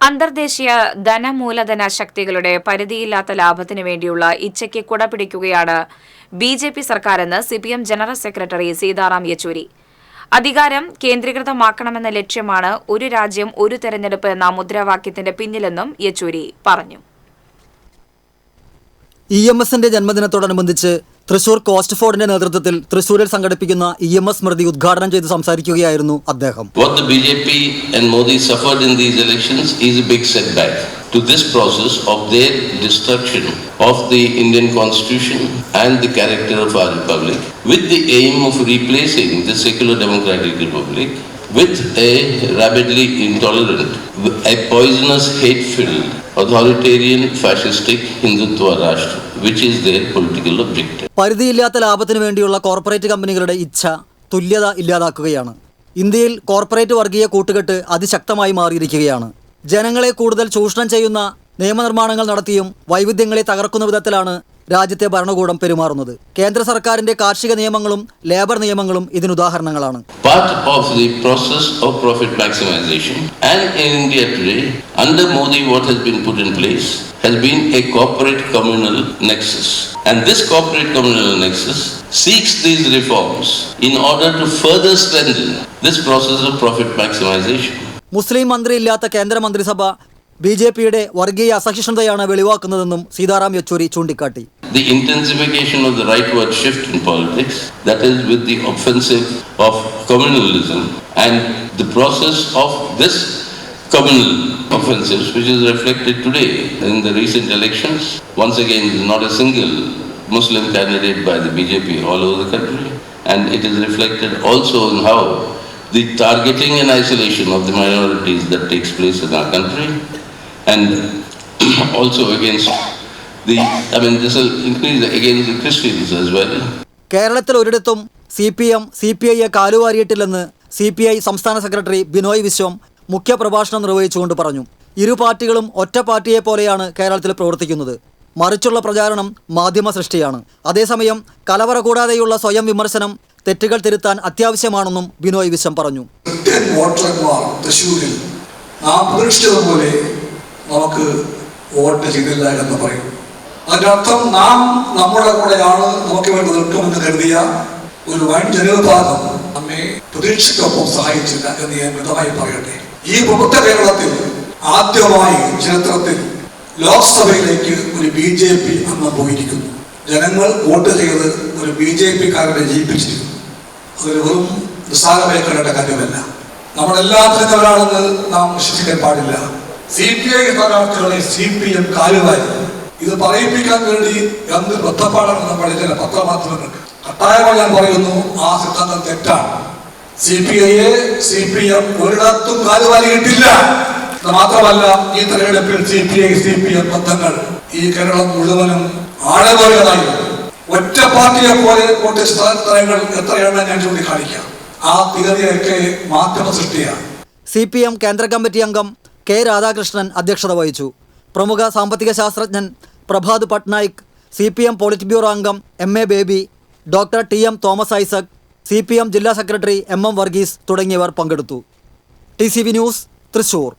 അന്തർദേശീയ ധനമൂലധന ശക്തികളുടെ പരിധിയില്ലാത്ത ലാഭത്തിനു വേണ്ടിയുള്ള ഇച്ഛയ്ക്ക് കുട പിടിക്കുകയാണ് B J P സർക്കാരെന്ന് CPM general secretary Sitaram Yechury. അധികാരം കേന്ദ്രീകൃതമാക്കണമെന്ന ലക്ഷ്യമാണ് ഒരു രാജ്യം ഒരു തെരഞ്ഞെടുപ്പ് എന്ന മുദ്രാവാക്യത്തിന്റെ പിന്നിലെന്നും യെച്ചൂരി പറഞ്ഞു. ഇ എം എസിന്റെ ജന്മദിനത്തോടനുബന്ധിച്ച് തൃശൂർ കോസ്റ്റ് ഫോർഡിന്റെ നേതൃത്വത്തിൽ തൃശൂരിൽ സംഘടിപ്പിക്കുന്ന ഇ എം എസ് സ്മൃതി ഉദ്ഘാടനം ചെയ്ത് സംസാരിക്കുകയായിരുന്നു അദ്ദേഹം What the BJP and Modi suffered in these elections is a big setback to this process of their destruction of the Indian constitution and the character of our republic with the aim of replacing the secular democratic republic with a rabidly intolerant, a poisonous, hate-filled, authoritarian, fascistic Hindutva Rashtra, which is their political objective. പരിധിയില്ലാത്ത ലാഭത്തിനു വേണ്ടിയുള്ള corporate കമ്പനികളുടെ ഇച്ഛ തുല്യത ഇല്ലാതാക്കുകയാണ് ഇന്ത്യയിൽ corporate വർഗീയ കൂട്ടുകെട്ട് അതിശക്തമായി മാറിയിരിക്കുകയാണ് ജനങ്ങളെ കൂടുതൽ ചൂഷണം ചെയ്യുന്ന നിയമനിർമ്മാണങ്ങൾ നടത്തിയും വൈവിധ്യങ്ങളെ തകർക്കുന്ന വിധത്തിലാണ് രാജ്യത്തെ ഭരണകൂടം പെരുമാറുന്നത് കേന്ദ്ര സർക്കാരിന്റെ കാർഷിക നിയമങ്ങളും ലേബർ നിയമങ്ങളും ഇതിനുദാഹരണങ്ങളാണ് part of the process of profit maximization. And in India today, under Modi, what has been put in place has been a corporate communal nexus. And this corporate communal nexus seeks these reforms in order to further strengthen this process of profit maximization. മുസ്ലിം മന്ത്രിയില്ലാത്ത കേന്ദ്രമന്ത്രിസഭ B J പിയുടെ വർഗീയ അസഹിഷ്ണുതയാണ് വെളിവാക്കുന്നതെന്നും സീതാറാം യെച്ചൂരി ചൂണ്ടിക്കാട്ടി The intensification of the rightward shift in politics, that is with the offensive of communalism and the process of this communal offensives which is reflected today in the recent elections. Once again, not a single Muslim candidate by the BJP all over the country. And it is reflected also in how the targeting and isolation of the minorities that takes place in our country and also against the, I mean, this will increase against the Christians as well. കേരളത്തിൽ ഒരിടത്തും C P M C P ഐയെ കാലുവാരിയിട്ടില്ലെന്ന് C P I സംസ്ഥാന സെക്രട്ടറി ബിനോയ് വിശ്വം മുഖ്യപ്രഭാഷണം നിർവഹിച്ചുകൊണ്ട് പറഞ്ഞു. ഇരു പാർട്ടികളും ഒറ്റ പാർട്ടിയെ പോലെയാണ് കേരളത്തിൽ പ്രവർത്തിക്കുന്നത്. മറിച്ചുള്ള പ്രചാരണം മാധ്യമ സൃഷ്ടിയാണ്. അതേസമയം കലവറ കൂടാതെയുള്ള സ്വയം വിമർശനം തെറ്റുകൾ തിരുത്താൻ അത്യാവശ്യമാണെന്നും ബിനോയ് വിശ്വം പറഞ്ഞു. തൃശ്ശൂരിൽ പ്രതീക്ഷിച്ചതുപോലെ നമുക്ക് വോട്ട് ചെയ്തില്ല എന്ന് പറയും. അതിന്റെ അർത്ഥം നാം നമ്മുടെ കൂടെയാണ് നമുക്ക് വേണ്ടി നിൽക്കുമെന്ന് കരുതിയ ഒരു വൻ ജനവിഭാഗം നമ്മെ പ്രതീക്ഷയ്ക്കൊപ്പം സഹായിച്ചില്ല എന്ന് ഞാൻ മിതമായി പറയട്ടെ. ഈ പ്രബുദ്ധ കേരളത്തിൽ ആദ്യമായി ചരിത്രത്തിൽ ലോക്സഭയിലേക്ക് ഒരു ബി ജെ പി അംഗം പോയിരിക്കുന്നു. ജനങ്ങൾ വോട്ട് ചെയ്ത് ഒരു ബി ജെ പിക്കാരനെ ജയിപ്പിച്ചിരിക്കുന്നു അതൊരു വെറും നിസ്സാരമായി കണ്ട കാര്യമല്ല നമ്മളെല്ലാത്തിനവരാണെന്ന് നാം വിശ്വസിക്കാൻ പാടില്ല. സി പി ഐ സ്ഥാനാർത്ഥികളെ സി പി എം കാലുവായി ഇത് പറയിപ്പിക്കാൻ വേണ്ടി എന്ത് ബന്ധപ്പാടാണ് നമ്മുടെ ചില പത്രമാധ്യമങ്ങൾക്ക് കട്ടായമായി ഞാൻ പറയുന്നു ആ സിദ്ധാന്തം തെറ്റാണ്. സി പി ഐയെ സി പി എം ഒരിടത്തും കാലുവാരിയിട്ടില്ല മാത്രമല്ല ഈ തെരഞ്ഞെടുപ്പിൽ C P I C P M ബന്ധങ്ങൾ ഈ കേരളം മുഴുവനും ആഴമേറിയതായി. ഒറ്റ പാർട്ടിയെ പോലെ കൊണ്ട് സ്ഥാനങ്ങൾ എത്രയാണ് ഞാൻ ചൂണ്ടിക്കാണിക്കാം. ആ തീയതിയൊക്കെ മാധ്യമ സൃഷ്ടിയാണ്. സി പി എം കേന്ദ്ര കമ്മിറ്റി അംഗം കെ രാധാകൃഷ്ണൻ അധ്യക്ഷത വഹിച്ചു. പ്രമുഖ സാമ്പത്തിക ശാസ്ത്രജ്ഞൻ Prabhat Patnaik C P M politburo അംഗം M A Baby doctor T M Thomas Isaac C P M ജില്ലാ സെക്രട്ടറി എം എം വർഗീസ് തുടങ്ങിയവർ പങ്കെടുത്തു. T C V news Thrissur.